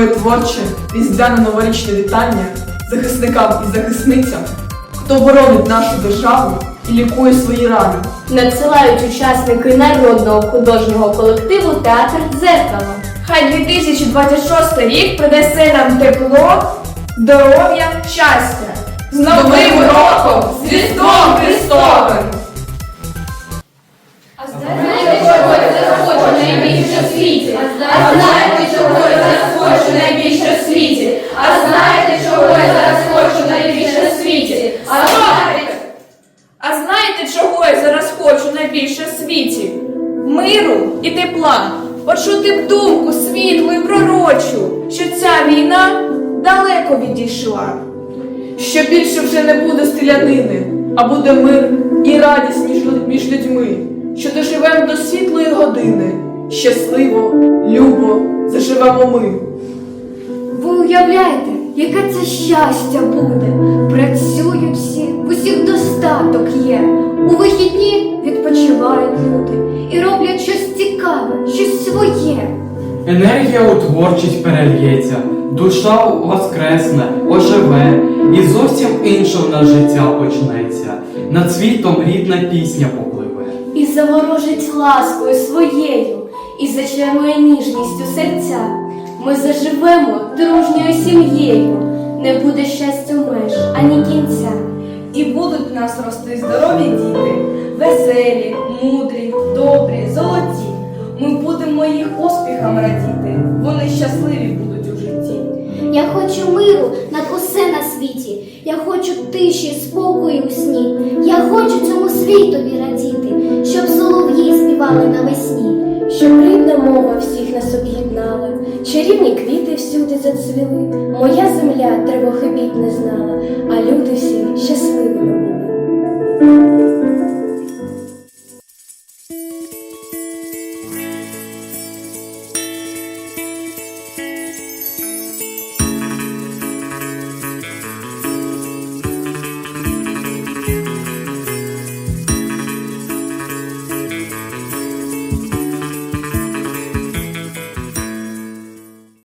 творче різдвяне новорічне вітання захисникам і захисницям, хто боронить нашу державу і лікує свої рани. Надсилають учасники народного художнього колективу Театр Дзеркало. Хай 2026 рік принесе нам тепло, здоров'я, щастя. З Новим роком! З Різдвом Христовим! А знаєте, чого я захочу найбільше в світі? А знаєте, хочу найбільше в світі? А знаєте, чого я зараз хочу найбільше в світі? А знаєте, А знаєте, чого я зараз хочу найбільше в світі? Миру і тепла. Почути б думку світлу і пророчу, що ця війна далеко відійшла. Що більше вже не буде стрілянини, а буде мир і радість між, між людьми, що доживемо до світлої години. Щасливо, любо, заживемо ми. Ви уявляєте, яке це щастя буде? Працюють всі, в усіх достаток є. У вихідні відпочивають люди і роблять щось цікаве, щось своє. Енергія у творчість перельється, душа воскресне, оживе, і зовсім інше в нас життя почнеться. Над світом рідна пісня попливе. І заворожить ласкою своєю, і зачарує ніжністю серця. Ми заживемо дружньою сім'єю, не буде щастя меж ані кінця. І будуть в нас рости здорові діти, веселі, мудрі, добрі, золоті. Ми будемо їх успіхам радіти, вони щасливі будуть у житті. Я хочу миру над усе на світі. Я хочу тиші, спокою у сні. Я хочу цьому світові радіти, щоб солов'ї співали навесні. Щоб рідна мова всіх всюди зацвіли. Моя земля тривоги бід не знала,